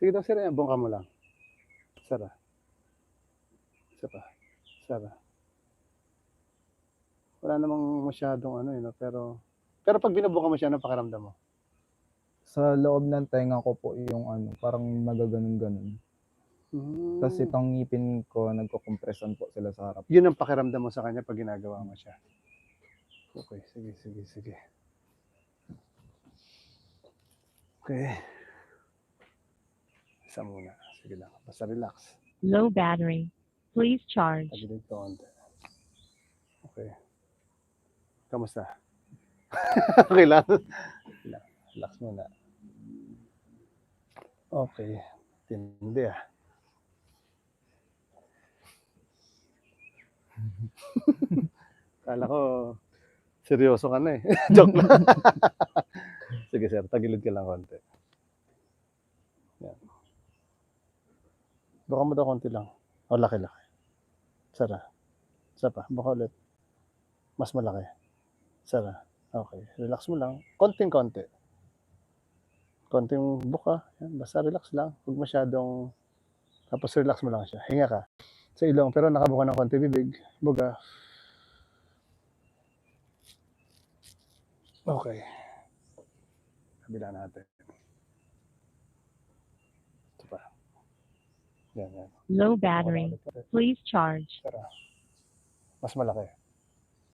Sige daw, sir. Bungka mo lang. Sara. Isa pa. Sara. Wala namang masyadong ano yun, no? pero pero pag binubuka mo siya, ano pakiramdam mo? Sa loob ng tenga ko po yung ano, parang nagaganon-ganon. Hmm. Tapos itong ngipin ko, nagko-compression po sila sa harap. Yun ang pakiramdam mo sa kanya pag ginagawa mo siya. Okay, sige, sige, sige. Okay. Isa muna. Sige lang. Basta relax. Low battery. Please charge. Tagilid konti. Okay. Kamusta? okay lang. Relax, relax muna. Okay. Tindi ah. Kala ko, seryoso ka na eh. Joke lang. Sige sir, tagilid ka lang konti. Yan. Buka mo daw konti lang. O, laki-laki. Sara. Isa pa. Buka ulit. Mas malaki. Sara. Okay. Relax mo lang. Konting-konti. Konting buka. Yan. Basta relax lang. Huwag masyadong... Tapos relax mo lang siya. Hinga ka. Sa ilong. Pero nakabuka ng konti bibig. Buga. Okay. Kabila natin. Ito pa. Yan, yan. Low battery. Please charge. Mas malaki.